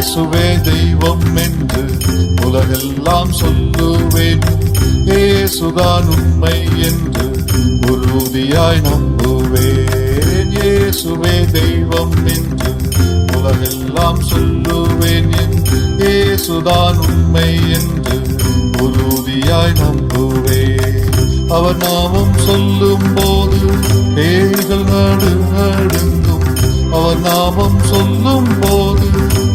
இயேசுவே தெய்வம் என்று உலகெல்லாம் சொல்லுவேன். இயேசுதான் உண்மை என்று உறுதியாய் நம்புவேன். இயேசுவே தெய்வம் என்று உலகெல்லாம் சொல்லுவேன். என்று இயேசுதான் உண்மை என்று உறுதியாய் நம்புவேன். அவர் நாமம் சொல்லும் போது பேய்கள் நடு நடுங்கும். அவர் நாமம் சொல்லும் போது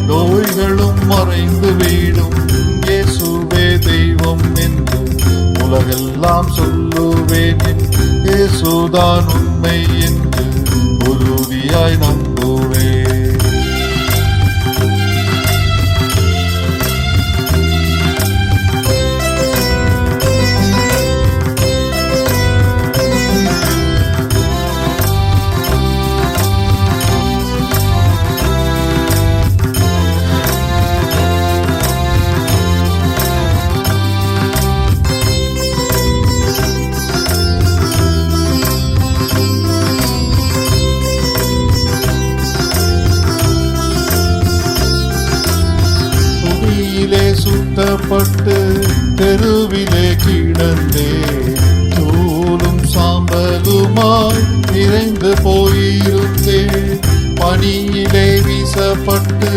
நோய்களும் மறைந்து வீடும். இயேசுவே தெய்வம் என்று உலகெல்லாம் சொல்லுவேன். என்று இயேசுதான் உண்மை என்று உறுதியாய் நம்ப கிடந்தே தூளும் சாம்பலுமாய் நிறைந்து போயிருந்தே. பணியிலே வீசப்பட்டு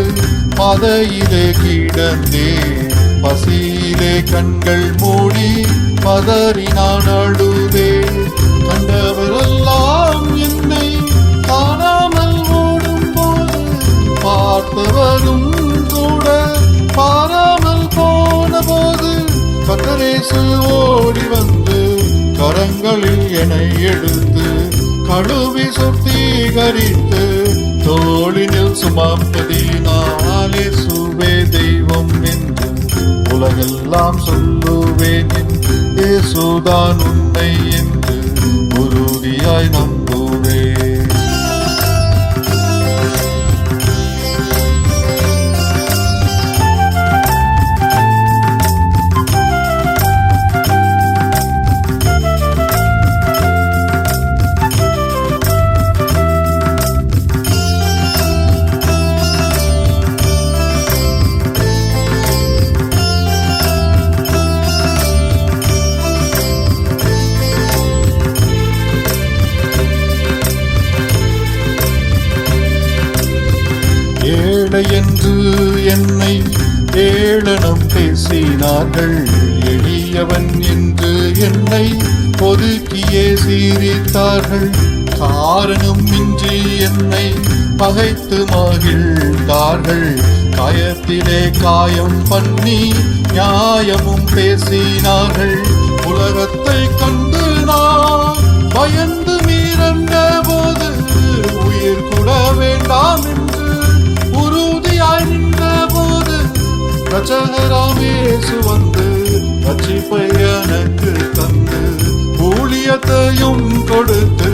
பதையிலே கிடந்தே. பசியிலே கண்கள் மூடி பதறி நான் அழுதே. கண்டவரெல்லாம் என்னை காணாமல் ஓடும் போது பார்த்தவரும் கூட பாராமல் போன போது கத்தரேசு ஓடி வந்து கரங்களில் என எடுத்து கழுவி சுத்திகரித்து தோளினில் சுமப்பதினாலே சுவே தெய்வம் என்று உலகெல்லாம் சொல்லுவேன் என்று சுதான் உண்மை என்று. ஏழை என்று என்னை ஏளனம் பேசினார்கள். எளியவன் என்று என்னை ஒதுக்கியே சீரித்தார்கள். காரணம் இன்றி என்னை பகைத்து மகிழ்ந்தார்கள். காயத்திலே காயம் பண்ணி நியாயமும் பேசினார்கள். உலகத்தை கண்டு ரச்சகராமேசு வந்து ரட்சிப்பை எனக்கு தந்து ஊழியத்தையும் கொடுத்து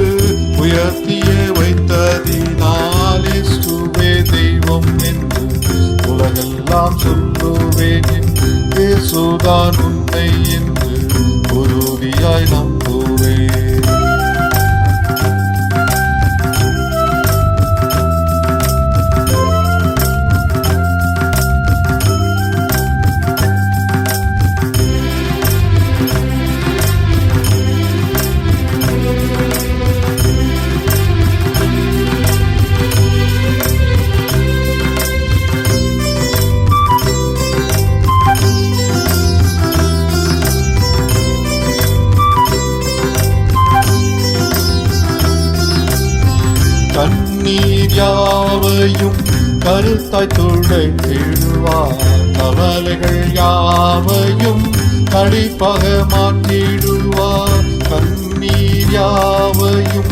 உயர்த்தியே வைத்ததினாலே சுவே தெய்வம் என்று உலகெல்லாம் சொல்லுவேன் என்று சுதான் உண்மை என்று உறுதியாய் நம்ப யாவையும் கருத்தாய் துடைத்திடுவார் கவலைகள் யாவையும் கடிப்பாக மாற்றிடுவார். கண்ணீர் யாவையும்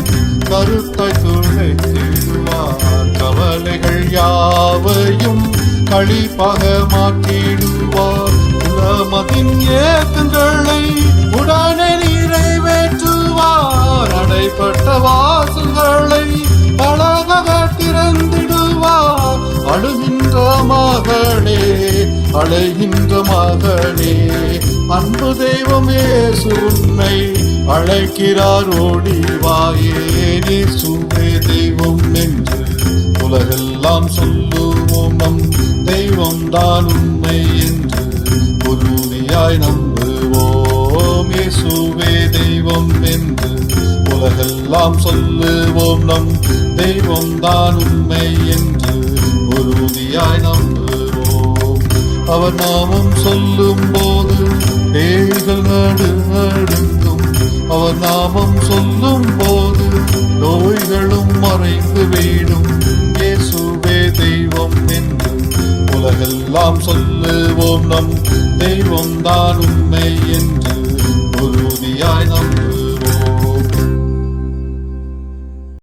கருத்தாய் துடைத்திடுவார் கவலைகள் யாவையும் கழிப்பாக மாற்றிடுவார். உலமதின் ஏக்கங்களை உடனே நிறைவேற்றுவார். அடைப்பட்ட வாசல்களை பல அழைகின்ற மகளே அன்பு தெய்வமே உன்னை அழைக்கிறார் ஓடிவாயே. சுவே தெய்வம் என்று உலகெல்லாம் சொல்லுவோம். நம் தெய்வம் தான் உண்மை என்று ஒரு உறுதியாய் நம்புவோம். இயேசுவே தெய்வம் என்று உலகெல்லாம் சொல்லுவோம். நம் தெய்வம் தான் உண்மை என்று உறுதியாய் நம்புவோம். அவர் நாமம் சொல்லும் போது பேய்கள் நடு நடுங்கும். அவர் நாமம் சொல்லும் போது நோய்களும் மறைந்து வீடும் இயேசுவே தெய்வம் என்று உலகெல்லாம் சொல்லுவோம் நம் தெய்வம் தான் உண்மை என்று உறுதியாய் நம்பு.